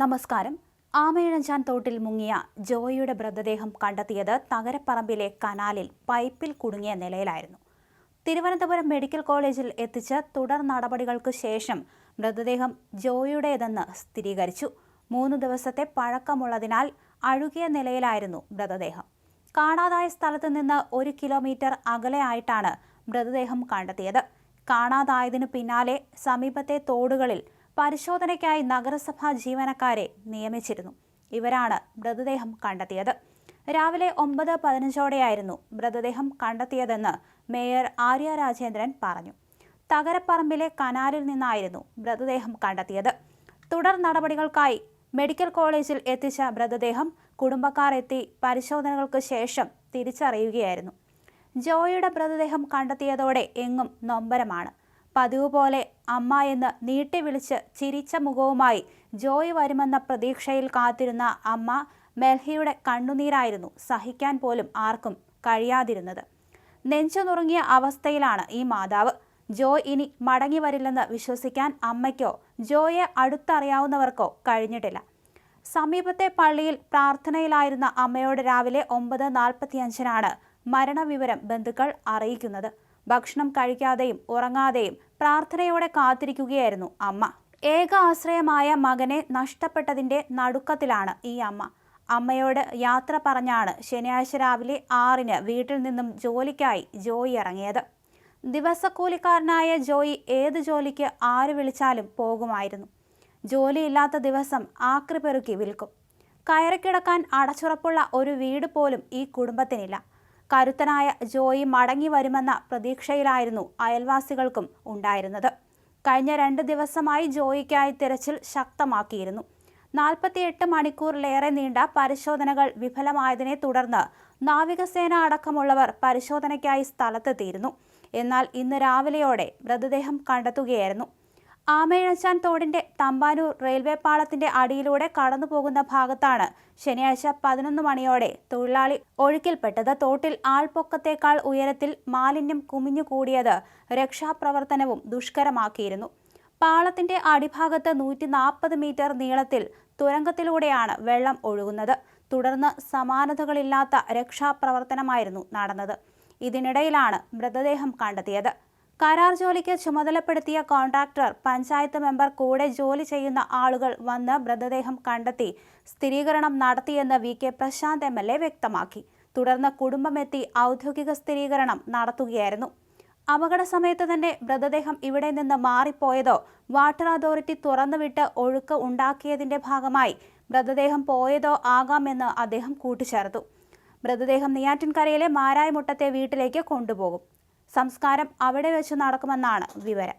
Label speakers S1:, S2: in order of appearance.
S1: നമസ്കാരം. ആമയിഴഞ്ചാൻ തോട്ടിൽ മുങ്ങിയ ജോയിയുടെ മൃതദേഹം കണ്ടെത്തിയത് തകരപ്പറമ്പിലെ കനാലിൽ പൈപ്പിൽ കുടുങ്ങിയ നിലയിലായിരുന്നു. തിരുവനന്തപുരം മെഡിക്കൽ കോളേജിൽ എത്തിച്ച തുടർ നടപടികൾക്ക് ശേഷം മൃതദേഹം ജോയിയുടേതെന്ന് സ്ഥിരീകരിച്ചു. മൂന്ന് ദിവസത്തെ പഴക്കമുള്ളതിനാൽ അഴുകിയ നിലയിലായിരുന്നു മൃതദേഹം. കാണാതായ സ്ഥലത്ത് നിന്ന് ഒരു കിലോമീറ്റർ അകലെയായിട്ടാണ് മൃതദേഹം കണ്ടെത്തിയത്. കാണാതായതിനു പിന്നാലെ സമീപത്തെ തോടുകളിൽ പരിശോധനയ്ക്കായി നഗരസഭാ ജീവനക്കാരെ നിയമിച്ചിരുന്നു. ഇവരാണ് മൃതദേഹം കണ്ടെത്തിയത്. രാവിലെ ഒമ്പത് പതിനഞ്ചോടെയായിരുന്നു മൃതദേഹം കണ്ടെത്തിയതെന്ന് മേയർ ആര്യ രാജേന്ദ്രൻ പറഞ്ഞു. തകരപ്പറമ്പിലെ കനാലിൽ നിന്നായിരുന്നു മൃതദേഹം കണ്ടെത്തിയത്. തുടർ നടപടികൾക്കായി മെഡിക്കൽ കോളേജിൽ എത്തിച്ച മൃതദേഹം കുടുംബക്കാർ എത്തി പരിശോധനകൾക്ക് ശേഷം തിരിച്ചറിയുകയായിരുന്നു. ജോയിയുടെ മൃതദേഹം കണ്ടെത്തിയതോടെ എങ്ങും നൊമ്പരമാണ്. പതിവ് പോലെ അമ്മ എന്ന് നീട്ടി വിളിച്ച് ചിരിച്ച മുഖവുമായി ജോയ് വരുമെന്ന പ്രതീക്ഷയിൽ കാത്തിരുന്ന അമ്മ മെൽഹിയുടെ കണ്ണുനീരായിരുന്നു സഹിക്കാൻ പോലും ആർക്കും കഴിയാതിരുന്നത്. നെഞ്ചു നുറുങ്ങിയ അവസ്ഥയിലാണ് ഈ മാതാവ്. ജോയ് ഇനി മടങ്ങി വരില്ലെന്ന് വിശ്വസിക്കാൻ അമ്മയ്ക്കോ ജോയെ അടുത്തറിയാവുന്നവർക്കോ കഴിഞ്ഞിട്ടില്ല. സമീപത്തെ പള്ളിയിൽ പ്രാർത്ഥനയിലായിരുന്ന അമ്മയോട് രാവിലെ ഒമ്പത് നാൽപ്പത്തിയഞ്ചിനാണ് മരണവിവരം ബന്ധുക്കൾ അറിയിക്കുന്നത്. ഭക്ഷണം കഴിക്കാതെയും ഉറങ്ങാതെയും പ്രാർത്ഥനയോടെ കാത്തിരിക്കുകയായിരുന്നു അമ്മ. ഏക ആശ്രയമായ മകനെ നഷ്ടപ്പെട്ടതിന്റെ നടുക്കത്തിലാണ് ഈ അമ്മ. അമ്മയോട് യാത്ര പറഞ്ഞാണ് ശനിയാഴ്ച രാവിലെ ആറിന് വീട്ടിൽ നിന്നും ജോലിക്കായി ജോയി ഇറങ്ങിയത്. ദിവസക്കൂലിക്കാരനായ ജോയി ഏത് ജോലിക്ക് ആര് വിളിച്ചാലും പോകുമായിരുന്നു. ജോലിയില്ലാത്ത ദിവസം ആക്രി പെറുക്കി വിൽക്കും. കയറിക്കിടക്കാൻ അടച്ചുറപ്പുള്ള ഒരു വീട് പോലും ഈ കുടുംബത്തിനില്ല. കരുത്തനായ ജോയി മടങ്ങി വരുമെന്ന പ്രതീക്ഷയിലായിരുന്നു അയൽവാസികൾക്കും ഉണ്ടായിരുന്നത്. കഴിഞ്ഞ രണ്ട് ദിവസമായി ജോയിക്കായി തിരച്ചിൽ ശക്തമാക്കിയിരുന്നു. നാൽപ്പത്തിയെട്ട് മണിക്കൂറിലേറെ നീണ്ട പരിശോധനകൾ വിഫലമായതിനെ തുടർന്ന് നാവികസേന അടക്കമുള്ളവർ പരിശോധനയ്ക്കായി സ്ഥലത്തെത്തിയിരുന്നു. എന്നാൽ ഇന്ന് രാവിലെയോടെ മൃതദേഹം കണ്ടെത്തുകയായിരുന്നു. ആമയിഴച്ചാൻ തോടിന്റെ തമ്പാനൂർ റെയിൽവേ പാളത്തിന്റെ അടിയിലൂടെ കടന്നു പോകുന്ന ഭാഗത്താണ് ശനിയാഴ്ച പതിനൊന്ന് മണിയോടെ തൊഴിലാളി ഒഴുക്കിൽപ്പെട്ടത്. തോട്ടിൽ ആൾപ്പൊക്കത്തേക്കാൾ ഉയരത്തിൽ മാലിന്യം കുമിഞ്ഞുകൂടിയത് രക്ഷാപ്രവർത്തനവും ദുഷ്കരമാക്കിയിരുന്നു. പാളത്തിന്റെ അടിഭാഗത്ത് നൂറ്റി നാൽപ്പത് മീറ്റർ നീളത്തിൽ തുരങ്കത്തിലൂടെയാണ് വെള്ളം ഒഴുകുന്നത്. തുടർന്ന് സമാനതകളില്ലാത്ത രക്ഷാപ്രവർത്തനമായിരുന്നു നടന്നത്. ഇതിനിടയിലാണ് മൃതദേഹം കണ്ടെത്തിയത്. കരാർ ജോലിക്ക് ചുമതലപ്പെടുത്തിയ കോൺട്രാക്ടർ പഞ്ചായത്ത് മെമ്പർ കൂടെ ജോലി ചെയ്യുന്ന ആളുകൾ വന്ന് മൃതദേഹം കണ്ടെത്തി സ്ഥിരീകരണം നടത്തിയെന്ന് V. K. Prashanth M. L. A. വ്യക്തമാക്കി. തുടർന്ന് കുടുംബമെത്തി ഔദ്യോഗിക സ്ഥിരീകരണം നടത്തുകയായിരുന്നു. അപകട സമയത്ത് തന്നെ മൃതദേഹം ഇവിടെ നിന്ന് മാറിപ്പോയതോ വാട്ടർ അതോറിറ്റി തുറന്നുവിട്ട് ഒഴുക്ക് ഉണ്ടാക്കിയതിന്റെ ഭാഗമായി മൃതദേഹം പോയതോ ആകാമെന്ന് അദ്ദേഹം കൂട്ടിച്ചേർത്തു. മൃതദേഹം നെയ്യാറ്റിൻകരയിലെ മാരായമുട്ടത്തെ വീട്ടിലേക്ക് കൊണ്ടുപോകും. സംസ്കാരം അവിടെ വെച്ച് നടക്കുമെന്നാണ് വിവരം.